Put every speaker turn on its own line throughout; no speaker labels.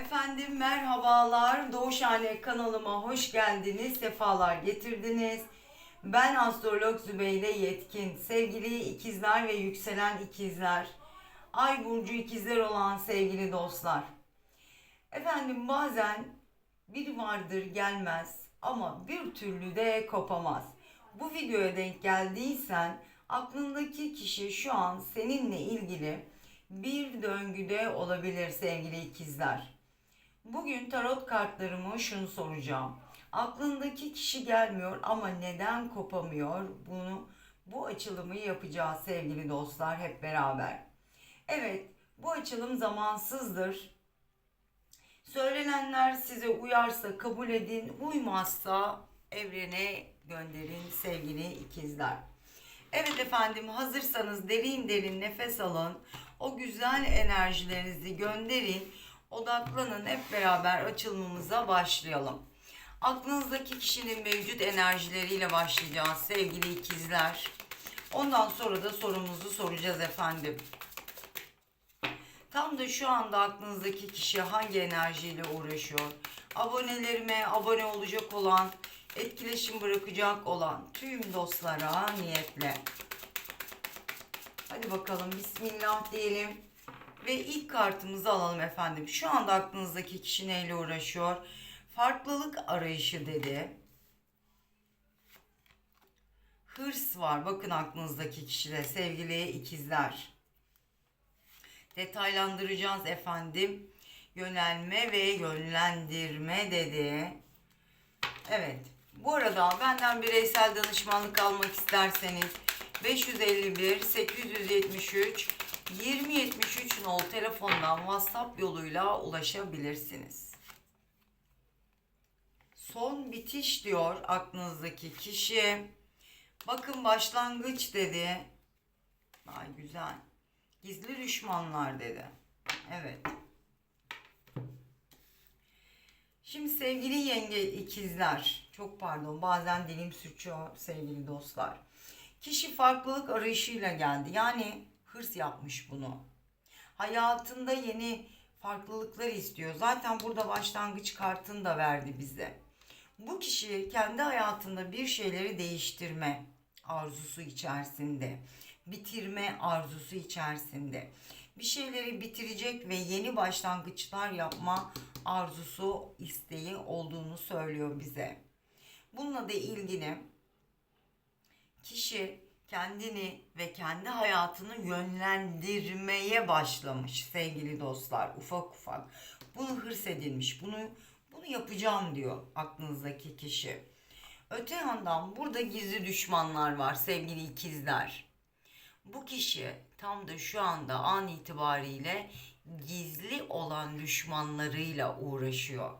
Efendim merhabalar. Doğuşhane kanalıma hoş geldiniz. Sefalar getirdiniz. Ben astrolog Zübeyde Yetkin. Sevgili ikizler ve yükselen ikizler. Ay burcu ikizler olan sevgili dostlar. Efendim bazen bir vardır gelmez ama bir türlü de kopamaz. Bu videoya denk geldiysen aklındaki kişi şu an seninle ilgili bir döngüde olabilir sevgili ikizler. Bugün tarot kartlarımı şunu soracağım. Aklındaki kişi gelmiyor ama neden kopamıyor? Bunu bu açılımı yapacağız sevgili dostlar hep beraber. Evet, bu açılım zamansızdır. Söylenenler size uyarsa kabul edin, uymazsa evrene gönderin sevgili ikizler. Evet efendim hazırsanız derin derin nefes alın. O güzel enerjilerinizi gönderin. Odaklanın hep beraber açılımımıza başlayalım. Aklınızdaki kişinin mevcut enerjileriyle başlayacağız sevgili ikizler. Ondan sonra da sorumuzu soracağız efendim. Tam da şu anda aklınızdaki kişi hangi enerjiyle uğraşıyor? Abonelerime abone olacak olan, etkileşim bırakacak olan tüm dostlara niyetle. Hadi bakalım bismillah diyelim. Ve ilk kartımızı alalım efendim. Şu anda aklınızdaki kişi neyle uğraşıyor? Farklılık arayışı dedi. Hırs var. Bakın aklınızdaki kişide sevgili ikizler. Detaylandıracağız efendim. Yönelme ve yönlendirme dedi. Evet. Bu arada benden bireysel danışmanlık almak isterseniz 551 873 2073 nol telefondan WhatsApp yoluyla ulaşabilirsiniz. Son bitiş diyor aklınızdaki kişi. Bakın başlangıç dedi. Ay güzel. Gizli düşmanlar dedi. Evet. Şimdi sevgili yenge ikizler, çok pardon bazen dilim sürçüyor sevgili dostlar. Kişi farklılık arayışıyla geldi. Yani hırs yapmış bunu. Hayatında yeni farklılıklar istiyor. Zaten burada başlangıç kartını da verdi bize. Bu kişi kendi hayatında bir şeyleri değiştirme arzusu içerisinde, bitirme arzusu içerisinde. Bir şeyleri bitirecek ve yeni başlangıçlar yapma arzusu, isteği olduğunu söylüyor bize. Bununla da ilgili kişi kendini ve kendi hayatını yönlendirmeye başlamış sevgili dostlar ufak ufak. Bunu hırs edilmiş. Bunu bunu yapacağım diyor aklınızdaki kişi. Öte yandan burada gizli düşmanlar var sevgili ikizler. Bu kişi tam da şu anda an itibariyle gizli olan düşmanlarıyla uğraşıyor.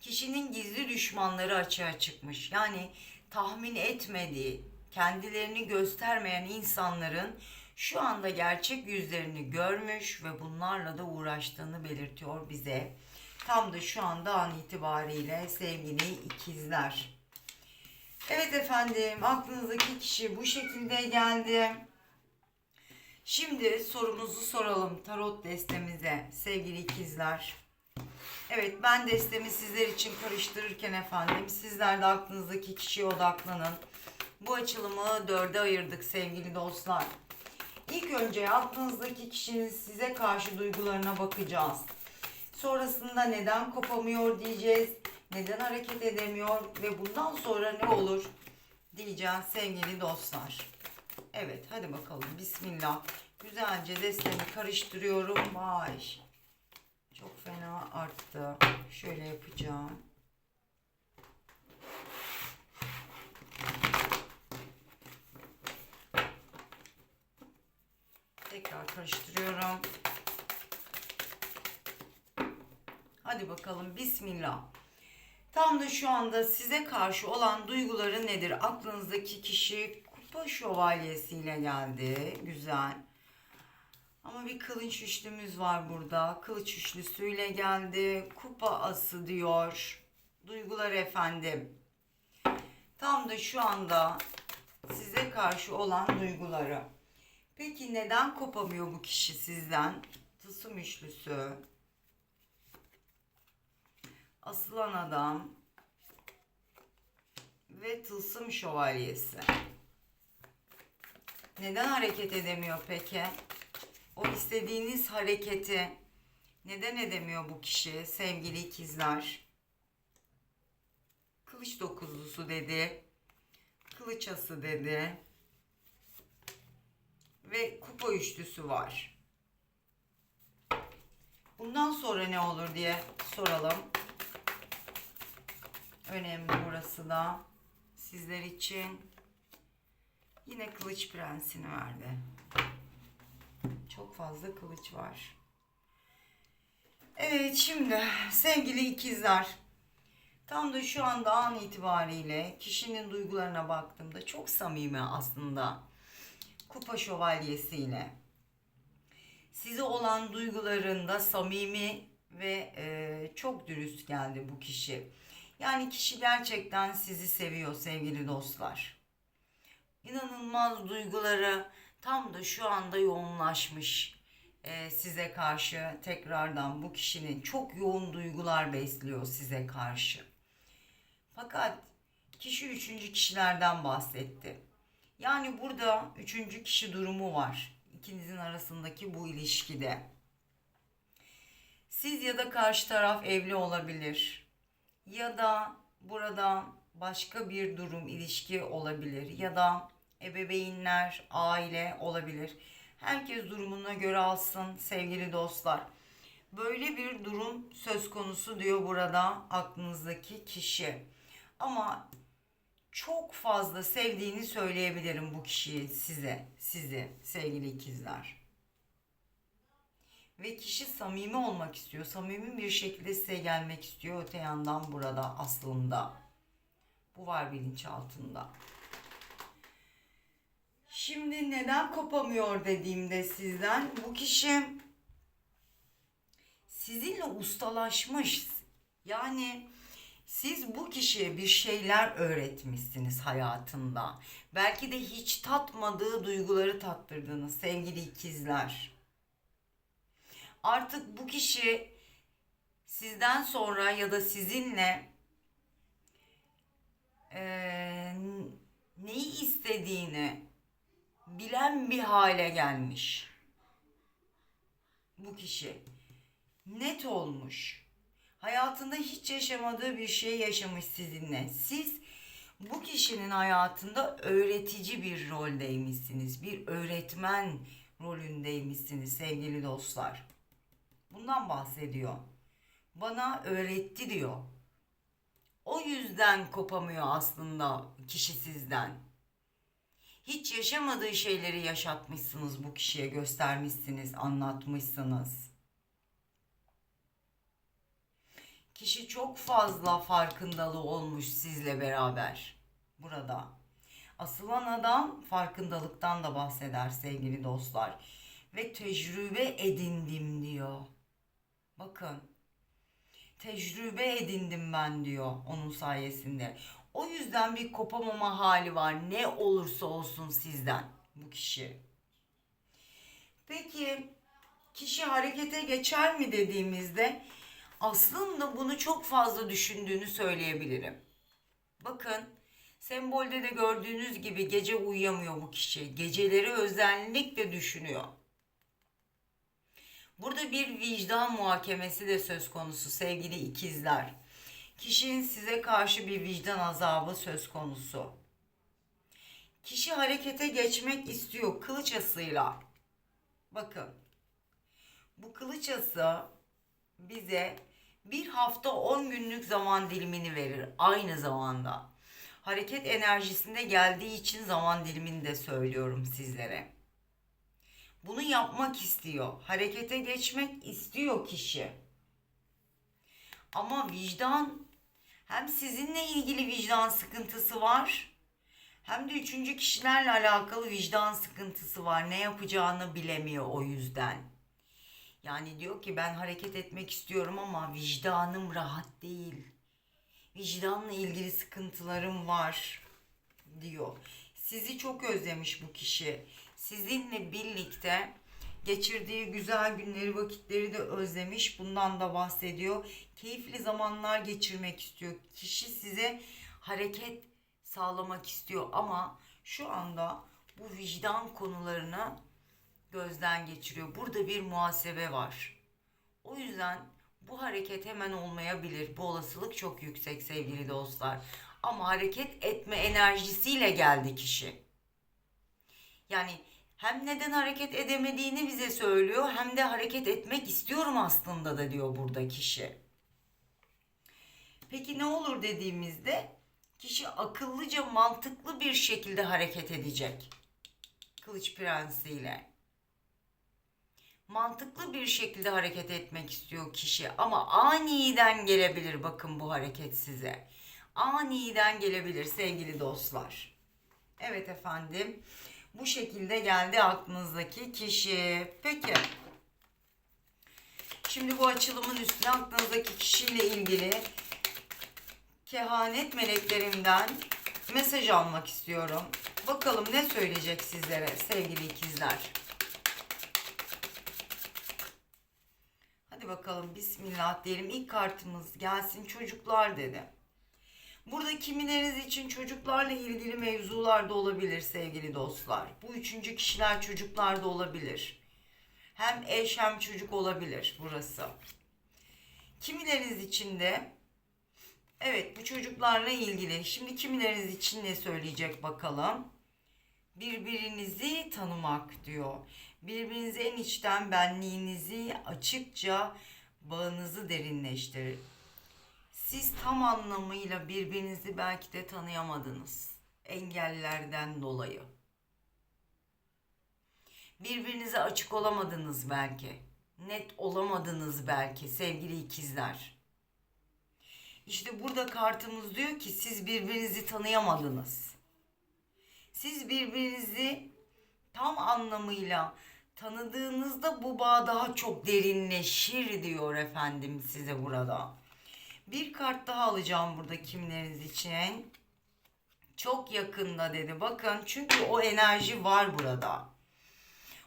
Kişinin gizli düşmanları açığa çıkmış. Yani tahmin etmediği, kendilerini göstermeyen insanların şu anda gerçek yüzlerini görmüş ve bunlarla da uğraştığını belirtiyor bize. Tam da şu anda an itibariyle sevgili ikizler. Evet efendim aklınızdaki kişi bu şekilde geldi. Şimdi sorumuzu soralım tarot destemize sevgili ikizler. Evet ben destemi sizler için karıştırırken efendim sizler de aklınızdaki kişiye odaklanın. Bu açılımı dörde ayırdık sevgili dostlar. İlk önce aklınızdaki kişinin size karşı duygularına bakacağız. Sonrasında neden kopamıyor diyeceğiz. Neden hareket edemiyor ve bundan sonra ne olur diyeceğiz sevgili dostlar. Evet hadi bakalım bismillah. Güzelce destemi karıştırıyorum. Vay. Çok fena arttı. Şöyle yapacağım. Tekrar karıştırıyorum. Hadi bakalım bismillah. Tam da şu anda size karşı olan duyguları nedir? Aklınızdaki kişi kupa şövalyesiyle geldi. Güzel. Ama bir kılıç üçlümüz var burada. Kılıç üçlüsüyle geldi. Kupa ası diyor. Duygular efendim. Tam da şu anda size karşı olan duyguları. Peki neden kopamıyor bu kişi sizden? Tılsım üçlüsü. asılan adam ve tılsım şövalyesi. Neden hareket edemiyor peki? O istediğiniz hareketi neden edemiyor bu kişi sevgili ikizler? Kılıç dokuzlusu dedi. Kılıç ası dedi. Ve kupa üçlüsü var. Bundan sonra ne olur diye soralım. Önemli burası da sizler için. Yine kılıç prensini verdi. Çok fazla kılıç var. Evet şimdi sevgili ikizler. Tam da şu anda an itibariyle kişinin duygularına baktığımda çok samimi aslında. Kupa şövalyesiyle. Size olan duygularında samimi ve e, çok dürüst geldi bu kişi. Yani kişi gerçekten sizi seviyor sevgili dostlar. İnanılmaz duyguları tam da şu anda yoğunlaşmış e, size karşı tekrardan bu kişinin çok yoğun duygular besliyor size karşı. Fakat kişi üçüncü kişilerden bahsetti. Yani burada üçüncü kişi durumu var. İkinizin arasındaki bu ilişkide. Siz ya da karşı taraf evli olabilir. Ya da burada başka bir durum, ilişki olabilir. Ya da ebeveynler, aile olabilir. Herkes durumuna göre alsın sevgili dostlar. Böyle bir durum söz konusu diyor burada aklınızdaki kişi. Ama çok fazla sevdiğini söyleyebilirim bu kişiyi size, sizi sevgili ikizler. Ve kişi samimi olmak istiyor. Samimi bir şekilde size gelmek istiyor. Öte yandan burada aslında. Bu var bilinçaltında. Şimdi neden kopamıyor dediğimde sizden bu kişi sizinle ustalaşmış. Yani siz bu kişiye bir şeyler öğretmişsiniz hayatında. Belki de hiç tatmadığı duyguları tattırdınız sevgili ikizler. Artık bu kişi sizden sonra ya da sizinle eee, neyi istediğini bilen bir hale gelmiş. Bu kişi net olmuş. Hayatında hiç yaşamadığı bir şey yaşamış sizinle. Siz bu kişinin hayatında öğretici bir roldeymişsiniz. Bir öğretmen rolündeymişsiniz sevgili dostlar. Bundan bahsediyor. Bana öğretti diyor. O yüzden kopamıyor aslında kişi sizden. Hiç yaşamadığı şeyleri yaşatmışsınız bu kişiye, göstermişsiniz, anlatmışsınız. Kişi çok fazla farkındalığı olmuş sizle beraber burada. Asılan adam farkındalıktan da bahseder sevgili dostlar. Ve tecrübe edindim diyor. Bakın. Tecrübe edindim ben diyor onun sayesinde. O yüzden bir kopamama hali var. Ne olursa olsun sizden bu kişi. Peki kişi harekete geçer mi dediğimizde aslında bunu çok fazla düşündüğünü söyleyebilirim. Bakın sembolde de gördüğünüz gibi gece uyuyamıyor bu kişi. Geceleri özellikle düşünüyor. Burada bir vicdan muhakemesi de söz konusu sevgili ikizler. Kişinin size karşı bir vicdan azabı söz konusu. Kişi harekete geçmek istiyor kılıç asıyla. Bakın. Bu kılıç ası bize bir hafta 10 günlük zaman dilimini verir aynı zamanda. Hareket enerjisinde geldiği için zaman dilimini de söylüyorum sizlere. Bunu yapmak istiyor. Harekete geçmek istiyor kişi. Ama vicdan hem sizinle ilgili vicdan sıkıntısı var hem de üçüncü kişilerle alakalı vicdan sıkıntısı var. Ne yapacağını bilemiyor o yüzden. Yani diyor ki ben hareket etmek istiyorum ama vicdanım rahat değil. Vicdanla ilgili sıkıntılarım var diyor. Sizi çok özlemiş bu kişi. Sizinle birlikte Geçirdiği güzel günleri, vakitleri de özlemiş. Bundan da bahsediyor. Keyifli zamanlar geçirmek istiyor. Kişi size hareket sağlamak istiyor ama şu anda bu vicdan konularını gözden geçiriyor. Burada bir muhasebe var. O yüzden bu hareket hemen olmayabilir. Bu olasılık çok yüksek sevgili dostlar. Ama hareket etme enerjisiyle geldi kişi. Yani hem neden hareket edemediğini bize söylüyor hem de hareket etmek istiyorum aslında da diyor burada kişi. Peki ne olur dediğimizde kişi akıllıca mantıklı bir şekilde hareket edecek. Kılıç prensiyle. Mantıklı bir şekilde hareket etmek istiyor kişi ama aniden gelebilir bakın bu hareket size. Aniden gelebilir sevgili dostlar. Evet efendim. Bu şekilde geldi aklınızdaki kişi. Peki. Şimdi bu açılımın üstüne aklınızdaki kişiyle ilgili kehanet meleklerimden mesaj almak istiyorum. Bakalım ne söyleyecek sizlere sevgili ikizler. Hadi bakalım bismillah diyelim. İlk kartımız gelsin çocuklar dedi. Burada kimileriniz için çocuklarla ilgili mevzular da olabilir sevgili dostlar. Bu üçüncü kişiler çocuklar da olabilir. Hem eş hem çocuk olabilir burası. Kimileriniz için de evet bu çocuklarla ilgili. Şimdi kimileriniz için ne söyleyecek bakalım. Birbirinizi tanımak diyor. Birbirinize en içten benliğinizi açıkça bağınızı derinleştirir. Siz tam anlamıyla birbirinizi belki de tanıyamadınız. Engellerden dolayı. Birbirinize açık olamadınız belki. Net olamadınız belki sevgili ikizler. İşte burada kartımız diyor ki siz birbirinizi tanıyamadınız. Siz birbirinizi tam anlamıyla tanıdığınızda bu bağ daha çok derinleşir diyor efendim size burada. Bir kart daha alacağım burada kimleriniz için. Çok yakında dedi. Bakın çünkü o enerji var burada.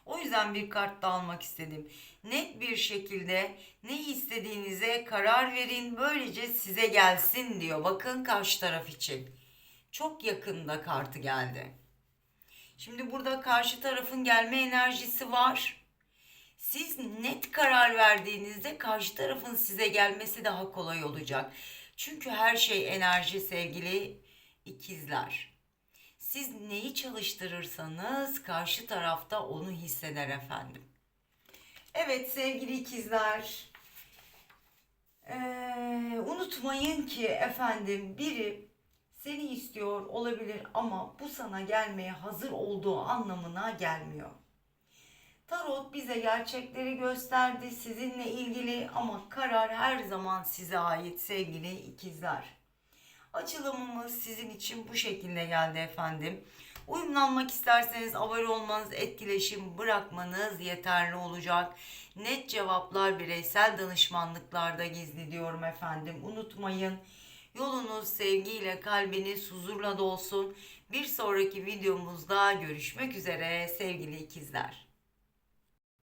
O yüzden bir kart da almak istedim. Net bir şekilde ne istediğinize karar verin. Böylece size gelsin diyor. Bakın karşı taraf için. Çok yakında kartı geldi. Şimdi burada karşı tarafın gelme enerjisi var. Siz net karar verdiğinizde karşı tarafın size gelmesi daha kolay olacak. Çünkü her şey enerji sevgili ikizler. Siz neyi çalıştırırsanız karşı tarafta onu hisseder efendim. Evet sevgili ikizler. Ee, unutmayın ki efendim biri seni istiyor olabilir ama bu sana gelmeye hazır olduğu anlamına gelmiyor. Tarot bize gerçekleri gösterdi sizinle ilgili ama karar her zaman size ait sevgili ikizler. Açılımımız sizin için bu şekilde geldi efendim. Uyumlanmak isterseniz abone olmanız, etkileşim bırakmanız yeterli olacak. Net cevaplar bireysel danışmanlıklarda gizli diyorum efendim. Unutmayın. Yolunuz sevgiyle, kalbiniz huzurla dolsun. Bir sonraki videomuzda görüşmek üzere sevgili ikizler.